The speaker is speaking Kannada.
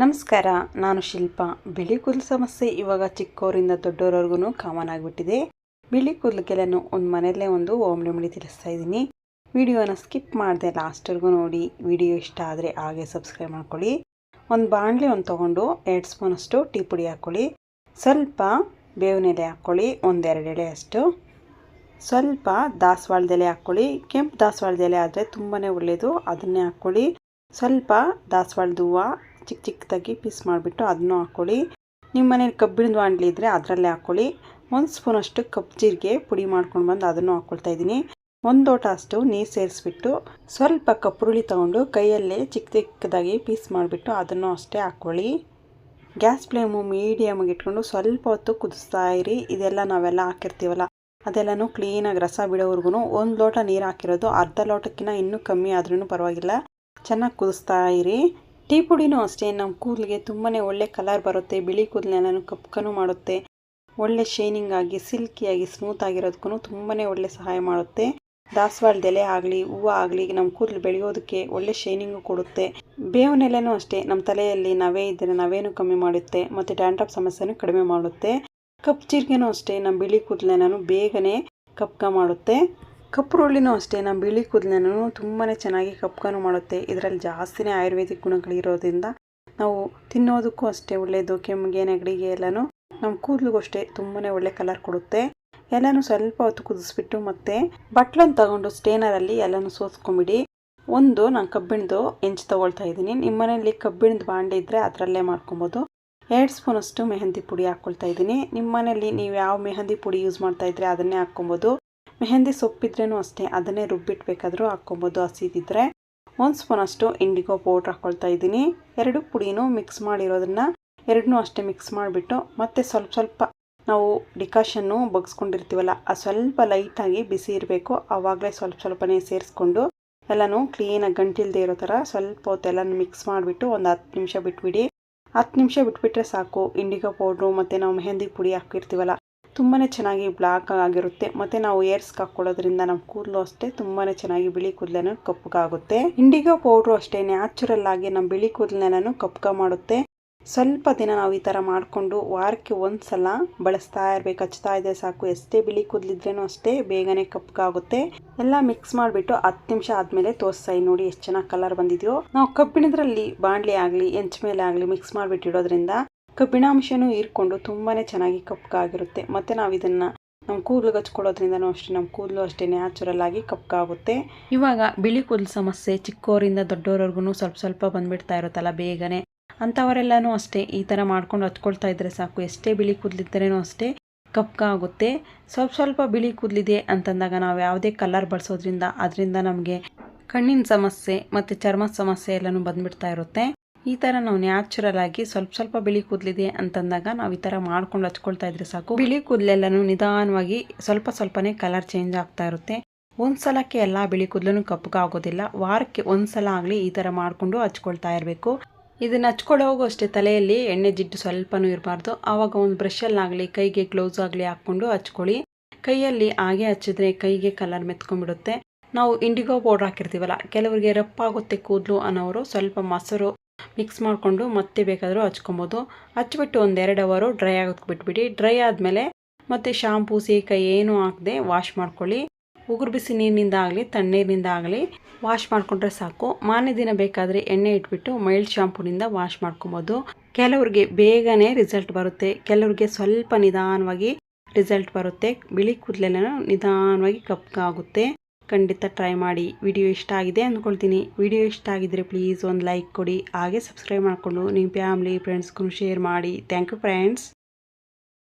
ನಮಸ್ಕಾರ, ನಾನು ಶಿಲ್ಪ. ಬಿಳಿ ಕೂದಲು ಸಮಸ್ಯೆ ಇವಾಗ ಚಿಕ್ಕವರಿಂದ ದೊಡ್ಡವರವರೆಗೂ ಕಾಮನ್ ಆಗಿಬಿಟ್ಟಿದೆ. ಬಿಳಿ ಕೂದಲಿಗೆಲ್ಲನೂ ಒಂದು ಮನೆಯಲ್ಲೇ ಒಂದು ಹೋಮ್ ರೆಮಿಡಿ ತಿಳಿಸ್ತಾ ಇದ್ದೀನಿ. ವಿಡಿಯೋನ ಸ್ಕಿಪ್ ಮಾಡಿದೆ ಲಾಸ್ಟ್ವರೆಗೂ ನೋಡಿ. ವಿಡಿಯೋ ಇಷ್ಟ ಆದರೆ ಹಾಗೆ ಸಬ್ಸ್ಕ್ರೈಬ್ ಮಾಡ್ಕೊಳ್ಳಿ. ಒಂದು ಬಾಣಲೆ ಒಂದು ತೊಗೊಂಡು ಎರಡು ಸ್ಪೂನಷ್ಟು ಟೀ ಪುಡಿ ಹಾಕ್ಕೊಳ್ಳಿ ಸ್ವಲ್ಪ ಬೇವಿನ ಎಲೆ ಹಾಕ್ಕೊಳ್ಳಿ ಒಂದೆರಡು ಎಳೆ ಅಷ್ಟು. ಸ್ವಲ್ಪ ದಾಸವಾಳದೆಲೆ ಹಾಕ್ಕೊಳ್ಳಿ ಕೆಂಪು ದಾಸವಾಳದೆಲೆ ಆದರೆ ತುಂಬಾ ಒಳ್ಳೆಯದು ಅದನ್ನೇ ಹಾಕ್ಕೊಳ್ಳಿ ಸ್ವಲ್ಪ ದಾಸವಾಳದ ಹೂವು ಚಿಕ್ಕ ಚಿಕ್ಕದಾಗಿ ಪೀಸ್ ಮಾಡಿಬಿಟ್ಟು ಅದನ್ನು ಹಾಕ್ಕೊಳ್ಳಿ. ನಿಮ್ಮ ಮನೇಲಿ ಕಬ್ಬಿಣದ ಬಾಣಲಿ ಇದ್ದರೆ ಅದರಲ್ಲೇ ಹಾಕ್ಕೊಳ್ಳಿ. ಒಂದು ಸ್ಪೂನಷ್ಟು ಕಪ್ ಜೀರಿಗೆ ಪುಡಿ ಮಾಡ್ಕೊಂಡು ಬಂದು ಅದನ್ನು ಹಾಕ್ಕೊಳ್ತಾ ಇದ್ದೀನಿ. ಒಂದು ಲೋಟ ಅಷ್ಟು ನೀರು ಸೇರಿಸ್ಬಿಟ್ಟು ಸ್ವಲ್ಪ ಕಪ್ಪುರುಳಿ ತೊಗೊಂಡು ಕೈಯಲ್ಲೇ ಚಿಕ್ಕ ಚಿಕ್ಕದಾಗಿ ಪೀಸ್ ಮಾಡಿಬಿಟ್ಟು ಅದನ್ನು ಅಷ್ಟೇ ಹಾಕ್ಕೊಳ್ಳಿ. ಗ್ಯಾಸ್ ಫ್ಲೇಮು ಮೀಡಿಯಮ್ಗೆ ಇಟ್ಕೊಂಡು ಸ್ವಲ್ಪ ಹೊತ್ತು ಕುದಿಸ್ತಾ ಇರಿ. ಇದೆಲ್ಲ ನಾವೆಲ್ಲ ಹಾಕಿರ್ತೀವಲ್ಲ, ಅದೆಲ್ಲನೂ ಕ್ಲೀನಾಗಿ ರಸ ಬಿಡೋವರೆಗೂ ಒಂದು ಲೋಟ ನೀರು ಹಾಕಿರೋದು ಅರ್ಧ ಲೋಟಕ್ಕಿಂತ ಇನ್ನೂ ಕಮ್ಮಿ ಆದ್ರೂ ಪರವಾಗಿಲ್ಲ. ಚೆನ್ನಾಗಿ ಕುದಿಸ್ತಾ ಇರಿ. ಟೀ ಪುಡಿನೂ ಅಷ್ಟೇ ನಮ್ಮ ಕೂದಲಿಗೆ ತುಂಬಾ ಒಳ್ಳೆ ಕಲರ್ ಬರುತ್ತೆ, ಬಿಳಿ ಕೂದಲೆಲ್ಲನೂ ಕಪ್ಕನು ಮಾಡುತ್ತೆ, ಒಳ್ಳೆ ಶೈನಿಂಗ್ ಆಗಿ ಸಿಲ್ಕಿಯಾಗಿ ಸ್ಮೂತ್ ಆಗಿರೋದಕ್ಕೂ ತುಂಬಾ ಒಳ್ಳೆ ಸಹಾಯ ಮಾಡುತ್ತೆ. ದಾಸವಾಳದ ಎಲೆ ಆಗಲಿ, ಹೂವು ಆಗಲಿ ನಮ್ಮ ಕೂದಲು ಬೆಳೆಯೋದಕ್ಕೆ ಒಳ್ಳೆ ಶೈನಿಂಗು ಕೊಡುತ್ತೆ. ಬೇವಿನ ಎಲೆನೂ ಅಷ್ಟೇ ನಮ್ಮ ತಲೆಯಲ್ಲಿ ನವೆ ಇದ್ದರೆ ನವೇನು ಕಮ್ಮಿ ಮಾಡುತ್ತೆ, ಮತ್ತು ಡ್ಯಾಂಡ್ರಫ್ ಸಮಸ್ಯೆನೂ ಕಡಿಮೆ ಮಾಡುತ್ತೆ. ಕಪ್ಪು ಜೀರಿಗೆನೂ ಅಷ್ಟೇ ನಮ್ಮ ಬಿಳಿ ಕೂದಲನ್ನು ಬೇಗನೆ ಕಪ್ಕ ಮಾಡುತ್ತೆ. ಕಪ್ಪುರುಳ್ಳಿನೂ ಅಷ್ಟೇ ನಮ್ಮ ಬಿಳಿ ಕೂದಲನ್ನು ತುಂಬಾ ಚೆನ್ನಾಗಿ ಕಪ್ಕಾನು ಮಾಡುತ್ತೆ. ಇದರಲ್ಲಿ ಜಾಸ್ತಿನೇ ಆಯುರ್ವೇದಿಕ್ ಗುಣಗಳಿರೋದ್ರಿಂದ ನಾವು ತಿನ್ನೋದಕ್ಕೂ ಅಷ್ಟೇ ಒಳ್ಳೆಯದು ಕೆಮ್ಮಿಗೆ, ನೆಗಡಿಗೆ ಎಲ್ಲನೂ ನಮ್ಮ ಕೂದಲಿಗೂ ಅಷ್ಟೇ ತುಂಬಾ ಒಳ್ಳೆ ಕಲರ್ ಕೊಡುತ್ತೆ. ಎಲ್ಲನೂ ಸ್ವಲ್ಪ ಹೊತ್ತು ಕುದಿಸ್ಬಿಟ್ಟು ಮತ್ತೆ ಬಟ್ಲನ್ನು ತಗೊಂಡು ಸ್ಟೇನರಲ್ಲಿ ಎಲ್ಲನೂ ಸೋಸ್ಕೊಂಬಿಡಿ ಒಂದು, ನಾನು ಕಬ್ಬಿಣದು ಹೆಂಚು ತೊಗೊಳ್ತಾ ಇದ್ದೀನಿ. ನಿಮ್ಮ ಮನೆಯಲ್ಲಿ ಕಬ್ಬಿಣದ ಬಾಂಡೆ ಇದ್ದರೆ ಅದರಲ್ಲೇ ಮಾಡ್ಕೊಬೋದು. ಎರಡು ಸ್ಪೂನಷ್ಟು ಮೆಹಂದಿ ಪುಡಿ ಹಾಕ್ಕೊಳ್ತಾ ಇದ್ದೀನಿ. ನಿಮ್ಮ ಮನೆಯಲ್ಲಿ ನೀವು ಯಾವ ಮೆಹಂದಿ ಪುಡಿ ಯೂಸ್ ಮಾಡ್ತಾ ಇದ್ರೆ ಅದನ್ನೇ ಹಾಕ್ಕೊಬೋದು. ಮೆಹಂದಿ ಸೊಪ್ಪಿದ್ರೇನು ಅಷ್ಟೇ, ಅದನ್ನೇ ರುಬ್ಬಿಟ್ಬೇಕಾದ್ರೂ ಹಾಕ್ಕೊಬೋದು. ಹಸಿದಿದ್ರೆ ಒಂದು ಸ್ಪೂನಷ್ಟು ಇಂಡಿಗೋ ಪೌಡ್ರ್ ಹಾಕ್ಕೊಳ್ತಾ ಇದ್ದೀನಿ. ಎರಡು ಪುಡಿನೂ ಮಿಕ್ಸ್ ಮಾಡಿರೋದನ್ನ ಎರಡನ್ನೂ ಅಷ್ಟೇ ಮಿಕ್ಸ್ ಮಾಡಿಬಿಟ್ಟು, ಮತ್ತೆ ಸ್ವಲ್ಪ ಸ್ವಲ್ಪ ನಾವು ಡಿಕಾಷನ್ನು ಬಗ್ಸ್ಕೊಂಡಿರ್ತೀವಲ್ಲ, ಆ ಸ್ವಲ್ಪ ಲೈಟಾಗಿ ಬಿಸಿ ಇರಬೇಕು. ಆವಾಗಲೇ ಸ್ವಲ್ಪ ಸ್ವಲ್ಪನೇ ಸೇರಿಸ್ಕೊಂಡು ಎಲ್ಲನೂ ಕ್ಲೀನಾಗಿ ಗಂಟಿಲ್ದೆ ಇರೋ ಥರ ಸ್ವಲ್ಪ ಹೊತ್ತು ಮಿಕ್ಸ್ ಮಾಡಿಬಿಟ್ಟು ಒಂದು ಹತ್ತು ನಿಮಿಷ ಬಿಟ್ಬಿಡಿ. ಹತ್ತು ನಿಮಿಷ ಬಿಟ್ಬಿಟ್ರೆ ಸಾಕು. ಇಂಡಿಗೋ ಪೌಡ್ರು ಮತ್ತು ನಾವು ಮೆಹಂದಿ ಪುಡಿ ಹಾಕಿರ್ತೀವಲ್ಲ ತುಂಬಾ ಚೆನ್ನಾಗಿ ಬ್ಲಾಕ್ ಆಗಿರುತ್ತೆ. ಮತ್ತು ನಾವು ಏರ್ಸ್ಗೆ ಹಾಕ್ಕೊಳ್ಳೋದ್ರಿಂದ ನಮ್ಮ ಕೂದಲು ಅಷ್ಟೇ ತುಂಬಾ ಚೆನ್ನಾಗಿ ಬಿಳಿ ಕೂದಲನ್ನು ಕಪ್ಪಗಾಗುತ್ತೆ. ಇಂಡಿಗೋ ಪೌಡ್ರು ಅಷ್ಟೇ ನ್ಯಾಚುರಲ್ ಆಗಿ ನಮ್ಮ ಬಿಳಿ ಕೂದಲನ್ನು ಕಪ್ಪಗ ಮಾಡುತ್ತೆ. ಸ್ವಲ್ಪ ದಿನ ನಾವು ಈ ಥರ ಮಾಡಿಕೊಂಡು ವಾರಕ್ಕೆ ಒಂದು ಸಲ ಬಳಸ್ತಾ ಇರಬೇಕು. ಹಚ್ತಾ ಇದೆ ಸಾಕು. ಎಷ್ಟೇ ಬಿಳಿ ಕೂದಲಿದ್ರೇನೂ ಅಷ್ಟೇ ಬೇಗನೆ ಕಪ್ಪಗಾಗುತ್ತೆ. ಎಲ್ಲ ಮಿಕ್ಸ್ ಮಾಡಿಬಿಟ್ಟು ಹತ್ತು ನಿಮಿಷ ಆದಮೇಲೆ ತೋರಿಸ್ತಾ ನೋಡಿ ಎಷ್ಟು ಚೆನ್ನಾಗಿ ಕಲರ್ ಬಂದಿದೆಯೋ. ನಾವು ಕಬ್ಬಿಣದ್ರಲ್ಲಿ ಬಾಣಲೆ ಆಗಲಿ, ಹೆಂಚ್ ಮೇಲೆ ಆಗಲಿ ಮಿಕ್ಸ್ ಮಾಡಿಬಿಟ್ಟು ಇಡೋದ್ರಿಂದ ಕಬ್ಬಿಣಾಂಶನೂ ಹೀರ್ಕೊಂಡು ತುಂಬಾ ಚೆನ್ನಾಗಿ ಕಪ್ಪಗಾಗಿರುತ್ತೆ ಮತ್ತು ನಾವು ಇದನ್ನು ನಮ್ಮ ಕೂದಲು ಹಚ್ಕೊಳ್ಳೋದ್ರಿಂದನೂ ಅಷ್ಟೇ ನಮ್ಮ ಕೂದಲು ಅಷ್ಟೇ ನ್ಯಾಚುರಲ್ ಆಗಿ ಕಪ್ಪಾಗುತ್ತೆ ಇವಾಗ ಬಿಳಿ ಕೂದಲು ಸಮಸ್ಯೆ ಚಿಕ್ಕವರಿಂದ ದೊಡ್ಡವರವರೆಗೂ ಸ್ವಲ್ಪ ಸ್ವಲ್ಪ ಬಂದುಬಿಡ್ತಾ ಇರುತ್ತಲ್ಲ ಬೇಗನೆ. ಅಂಥವರೆಲ್ಲನೂ ಅಷ್ಟೇ, ಈ ಥರ ಮಾಡ್ಕೊಂಡು ಹಚ್ಕೊಳ್ತಾ ಇದ್ದರೆ ಸಾಕು. ಎಷ್ಟೇ ಬಿಳಿ ಕೂದಲಿದ್ದರೇನೂ ಅಷ್ಟೇ ಕಪ್ಪಾಗುತ್ತೆ ಸ್ವಲ್ಪ ಸ್ವಲ್ಪ ಬಿಳಿ ಕೂದಲಿದೆ ಅಂತಂದಾಗ ನಾವು ಯಾವುದೇ ಕಲರ್ ಬಳಸೋದ್ರಿಂದ, ಅದರಿಂದ ನಮಗೆ ಕಣ್ಣಿನ ಸಮಸ್ಯೆ ಮತ್ತು ಚರ್ಮದ ಸಮಸ್ಯೆ ಎಲ್ಲನೂ ಬಂದ್ಬಿಡ್ತಾ ಇರುತ್ತೆ. ಈ ಥರ ನಾವು ನ್ಯಾಚುರಲ್ ಆಗಿ ಸ್ವಲ್ಪ ಸ್ವಲ್ಪ ಬಿಳಿ ಕೂದಲಿದೆ ಅಂತಂದಾಗ ನಾವು ಈ ಥರ ಮಾಡ್ಕೊಂಡು ಹಚ್ಕೊಳ್ತಾ ಇದ್ರೆ ಸಾಕು. ಬಿಳಿ ಕೂದಲೆಲ್ಲನೂ ನಿಧಾನವಾಗಿ ಸ್ವಲ್ಪ ಸ್ವಲ್ಪನೇ ಕಲರ್ ಚೇಂಜ್ ಆಗ್ತಾ ಇರುತ್ತೆ. ಒಂದು ಸಲಕ್ಕೆ ಎಲ್ಲ ಬಿಳಿ ಕೂದಲೂ ಕಪ್ಪಗಾಗೋದಿಲ್ಲ ವಾರಕ್ಕೆ ಒಂದು ಸಲ ಆಗಲಿ ಈ ಥರ ಮಾಡಿಕೊಂಡು ಹಚ್ಕೊಳ್ತಾ ಇರಬೇಕು. ಇದನ್ನು ಹಚ್ಕೊಳ್ಳೋವಾಗೂ ಅಷ್ಟೇ ತಲೆಯಲ್ಲಿ ಎಣ್ಣೆ ಜಿಡ್ಡು ಸ್ವಲ್ಪನೂ ಇರಬಾರ್ದು. ಆವಾಗ ಒಂದು ಬ್ರಷಲ್ಲಾಗಲಿ ಕೈಗೆ ಗ್ಲೌಸ್ ಆಗಲಿ ಹಾಕ್ಕೊಂಡು ಹಚ್ಕೊಳ್ಳಿ. ಕೈಯಲ್ಲಿ ಹಾಗೆ ಹಚ್ಚಿದ್ರೆ ಕೈಗೆ ಕಲರ್ ಮೆತ್ಕೊಂಡ್ಬಿಡುತ್ತೆ. ನಾವು ಇಂಡಿಗೋ ಪೌಡ್ರ್ ಹಾಕಿರ್ತೀವಲ್ಲ, ಕೆಲವರಿಗೆ ರಪ್ಪಾಗುತ್ತೆ ಕೂದಲು ಅನ್ನೋರು ಸ್ವಲ್ಪ ಮೊಸರು ಮಿಕ್ಸ್ ಮಾಡಿಕೊಂಡು ಮತ್ತೆ ಬೇಕಾದರೂ ಹಚ್ಕೊಬೋದು. ಹಚ್ಬಿಟ್ಟು ಒಂದೆರಡು ಅವರು ಡ್ರೈ ಆಗೋದಕ್ಕೆ ಬಿಟ್ಬಿಡಿ. ಡ್ರೈ ಆದಮೇಲೆ ಮತ್ತು ಶಾಂಪೂ, ಸೀಕೈ ಏನೂ ಹಾಕದೆ ವಾಶ್ ಮಾಡ್ಕೊಳ್ಳಿ. ಉಗುರು ಬಿಸಿ ನೀರಿನಿಂದ ಆಗಲಿ, ತಣ್ಣೀರಿನಿಂದ ಆಗಲಿ ವಾಶ್ ಮಾಡಿಕೊಂಡ್ರೆ ಸಾಕು. ಮಾರನೇ ದಿನ ಬೇಕಾದರೆ ಎಣ್ಣೆ ಇಟ್ಬಿಟ್ಟು ಮೈಲ್ಡ್ ಶಾಂಪೂನಿಂದ ವಾಶ್ ಮಾಡ್ಕೊಬೋದು. ಕೆಲವ್ರಿಗೆ ಬೇಗನೆ ರಿಸಲ್ಟ್ ಬರುತ್ತೆ. ಕೆಲವ್ರಿಗೆ ಸ್ವಲ್ಪ ನಿಧಾನವಾಗಿ ರಿಸಲ್ಟ್ ಬರುತ್ತೆ. ಬಿಳಿ ಕೂದಲೆಲ್ಲ ನಿಧಾನವಾಗಿ ಕಪ್ಪಗಾಗುತ್ತೆ ಖಂಡಿತ ಟ್ರೈ ಮಾಡಿ. ವಿಡಿಯೋ ಇಷ್ಟ ಆಗಿದೆ ಅಂದ್ಕೊಳ್ತೀನಿ. ವಿಡಿಯೋ ಇಷ್ಟ ಆಗಿದ್ರೆ ಪ್ಲೀಸ್ ಒಂದು ಲೈಕ್ ಕೊಡಿ. ಹಾಗೆ ಸಬ್ಸ್ಕ್ರೈಬ್ ಮಾಡಿಕೊಂಡು ನಿಮ್ಮ ಫ್ಯಾಮ್ಲಿ ಫ್ರೆಂಡ್ಸ್ಗೂ ಶೇರ್ ಮಾಡಿ. Thank you friends